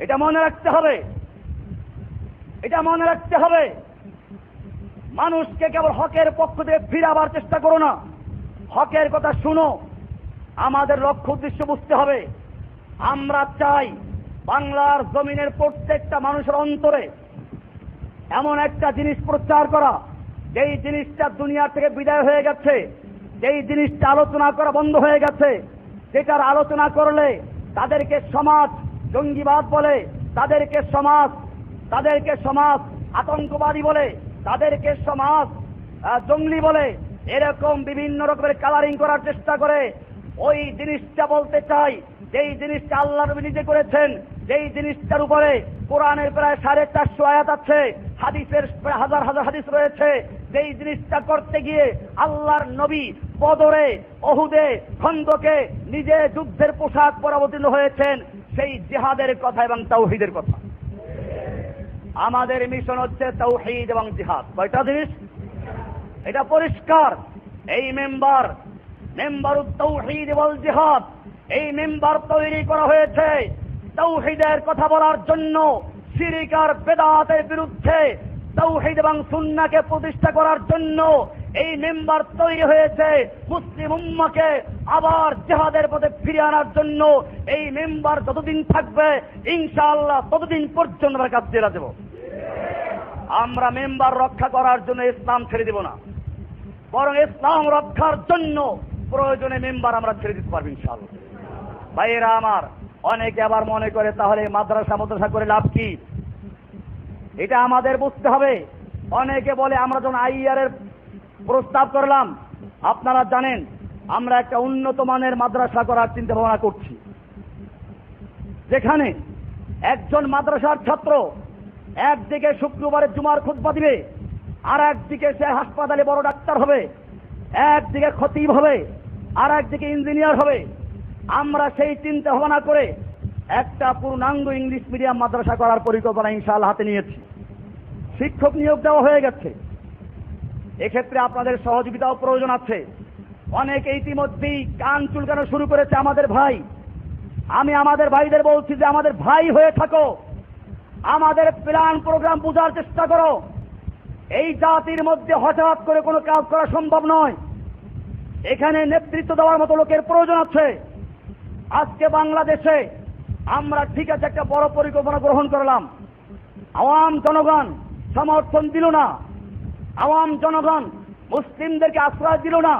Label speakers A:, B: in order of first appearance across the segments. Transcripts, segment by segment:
A: এটা মনে রাখতে হবে। এটা মনে রাখতে হবে। মানুষকে কেবল হকের পক্ষ থেকে ফিরাবার চেষ্টা করো না। হকের কথা শুনো। আমাদের লক্ষ্য উদ্দেশ্য বুঝতে হবে। আমরা চাই বাংলার জমিনের প্রত্যেকটা মানুষের অন্তরে এমন একটা জিনিস প্রচার করা, যেই জিনিসটা দুনিয়া থেকে বিদায় হয়ে গেছে, যেই জিনিসটা আলোচনা করা বন্ধ হয়ে গেছে, যেটার আলোচনা করলে তাদেরকে সমাজ জঙ্গিবাদ বলে, তাদেরকে সমাজ তাদেরকে সমাজ আতঙ্কবাদী বলে, তাদেরকে সমাজ জঙ্গলি বলে, এরকম বিভিন্ন রকমের কালারিং করার চেষ্টা করে। ওই জিনিসটা বলতে চাই, যেই জিনিসটা আল্লাহ নবী নিজে করেছেন, যেই জিনিসটার উপরে কোরআনের প্রায় সাড়ে চারশো আয়াত আছে, হাদিসের হাজার হাজার হাদিস রয়েছে, যেই জিনিসটা করতে গিয়ে আল্লাহর নবী বদরে, অহুদে, খন্দকে নিজে যুদ্ধের পোশাক পরে অবতীর্ণ হয়েছেন সেই জিহাদের কথা এবং তাওহিদের কথা। আমাদের মিশন হচ্ছে তৌহিদ এবং জিহাদ। কয়টা জিনিস? এটা পরিষ্কার। এই মেম্বার মেম্বার তৌহিদ এবং জিহাদ। এই মেম্বার তৈরি করা হয়েছে তৌহিদের কথা বলার জন্য। সিরিকার বেদাতের বিরুদ্ধে তৌহিদ এবং সুন্নাকে প্রতিষ্ঠা করার জন্য। এই মেম্বার তৈরি হয়েছে মুসলিম উম্মাকে আবার জেহাদের পথে ফিরে আনার জন্য। এই মেম্বার যতদিন থাকবে, ইনশাআল্লাহ ততদিন পর্যন্ত আমরা কাজ দিয়ে দেব। আমরা মেম্বার রক্ষা করার জন্য ইসলাম ছেড়ে দেব না। বরং ইসলাম রক্ষার জন্য প্রয়োজনে মেম্বার আমরা ছেড়ে দিতে পারব ইনশাআল্লাহ। ভাইয়েরা আমার, অনেকে আবার মনে করে তাহলে মাদ্রাসা মাদ্রাসা করে লাভ কি? এটা আমাদের বুঝতে হবে। অনেকে বলে আমরা যখন আইআর এর প্রস্তাব করলাম, আপনারা জানেন, আমরা একটা উন্নত মানের মাদ্রাসা করার চিন্তা ভাবনা করছি। যেখানে একজন মাদ্রাসার ছাত্র একদিকে শুক্রবারে জুমার খুতবা দিবে, আর একদিকে সে হাসপাতালে বড় ডাক্তার হবে, একদিকে খতিব হবে, আর একদিকে ইঞ্জিনিয়ার হবে। আমরা সেই চিন্তা ভাবনা করে একটা পূর্ণাঙ্গ ইংলিশ মিডিয়াম মাদ্রাসা করার পরিকল্পনা ইনশাল হাতে নিয়েছি। শিক্ষক নিয়োগ দেওয়া হয়ে গেছে। এক্ষেত্রে আপনাদের সহযোগিতাও প্রয়োজন আছে। অনেকে ইতিমধ্যেই কান চুলকানো শুরু করেছে আমাদের ভাই। আমি আমাদের ভাইদের বলছি যে, আমাদের ভাই হয়ে থাকো। আমাদের প্ল্যান প্রোগ্রাম বোঝার চেষ্টা করো। এই জাতির মধ্যে হঠাৎ করে কোনো কাজ করা সম্ভব নয়। এখানে নেতৃত্ব দেওয়ার মতো লোকের প্রয়োজন আছে। আজকে বাংলাদেশে আমরা ঠিক আছে একটা বড় পরিকল্পনা গ্রহণ করলাম। আওয়াম জনগণ সমর্থন দিল না। আওয়াম জনগণ, মুসলিমদেরকে আশ্রয় দিল না।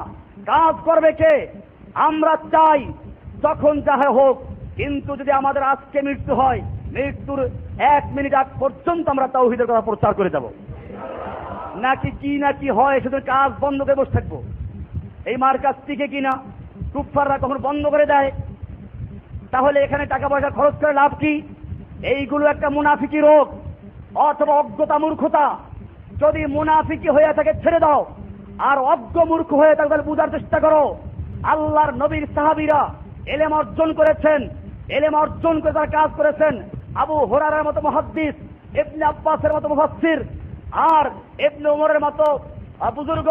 A: কাজ করবে কে? আমরা চাই যখন চাহে হোক, কিন্তু যদি আমাদের আজকে মৃত্যু হয়, মৃত্যুর এক মিনিট আগ পর্যন্ত আমরা তাওহিদের কথা প্রচার করে যাব। নাকি কি না কি হয় শুধু কাজ বন্ধ করে বসে থাকব। এই মার কাছ থেকে কিনা? টুকফাররা কখন বন্ধ করে দেয়? তাহলে এখানে টাকা পয়সা খরচ করে লাভ কি? এইগুলো একটা মুনাফিকি রোগ, অথবা অজ্ঞতা মূর্খতা যদি মুনাফিকি হয়ে থাকে, ছেড়ে দাও। আর অজ্ঞ মূর্খ হয়ে থাকে, তাহলে বোঝার চেষ্টা করো। আল্লাহর নবীর সাহাবিরা এলেম অর্জন করেছেন। এলেম অর্জন করে তারা কাজ করেছেন। আবু হোরারের মতো মহাদ্দিস, ইবনে আব্বাসের মতো মুফাসসির, আর ইবনে উমরের মতো বুজুর্গ,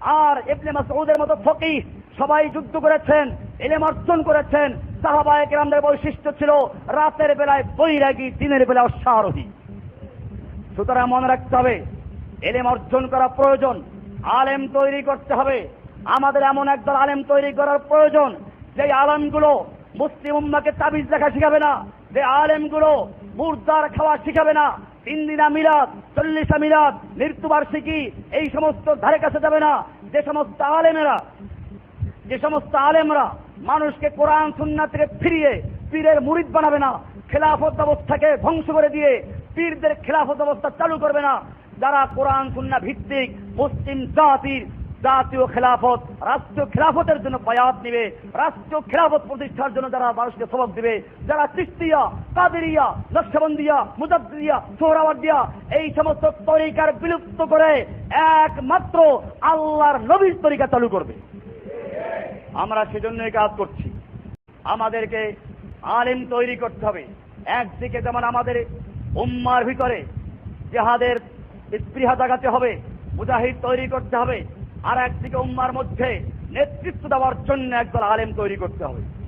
A: আর ইবনে মাসউদের মতো ফকিহ সবাই যুদ্ধ করেছেন, এলেম অর্জন করেছেন। সাহাবায়ে কেরামদের বৈশিষ্ট্য ছিল, রাতের বেলায় বৈরাগী, দিনের বেলায় অশ্বারোহী। সুতরাং মনে রাখতে হবে এলেম অর্জন করা প্রয়োজন। আলেম তৈরি করতে হবে। আমাদের এমন একদল আলেম তৈরি করার প্রয়োজন, যে আলেমগুলো মুসলিম উম্মাকে তাবিজ দেখা শিখাবে না, যে আলেমগুলো মুর্দার খাওয়া শিখাবে না তিন দিনা মিলাদ, চল্লিশা মিলাদ, মৃত্যুবার্ষিকী, এই সমস্ত ধারে কাছে যাবে না। যে সমস্ত আলেমেরা, যে সমস্ত আলেমরা মানুষকে কোরআন সুন্না থেকে ফিরিয়ে পীরের মুরিদ বানাবে না, খেলাফত ব্যবস্থাকে ধ্বংস করে দিয়ে পীরদের খেলাফত ব্যবস্থা চালু করবে না যারা কোরআন, সুন্না, ভিত্তিক, মুসলিম জাতির জাতীয় খেলাফত, রাষ্ট্রীয় খেলাফতের জন্য বায়াত নিবে, রাষ্ট্রীয় খেলাফত প্রতিষ্ঠার জন্য যারা মানুষকে সবক দিবে, যারা তিস্তিয়া কাদেরিয়া, নকশবন্দিয়া মুজাদ্দিয়া সোহরাওয়ার্দিয়া এই সমস্ত তরিকার বিলুপ্ত করে একমাত্র আল্লাহর নবীর তরিকা চালু করবে। আমরা সেজন্যই কাজ করছি। আমাদেরকে আলেম তৈরি করতে হবে। একদিকে যেমন আমাদের উম্মার ভিতরে জেহাদের স্পৃহা জাগাতে হবে, মুজাহিদ তৈরি করতে হবে। আর একদিকে উম্মার মধ্যে নেতৃত্ব দেওয়ার জন্য একদল আলেম তৈরি করতে হবে।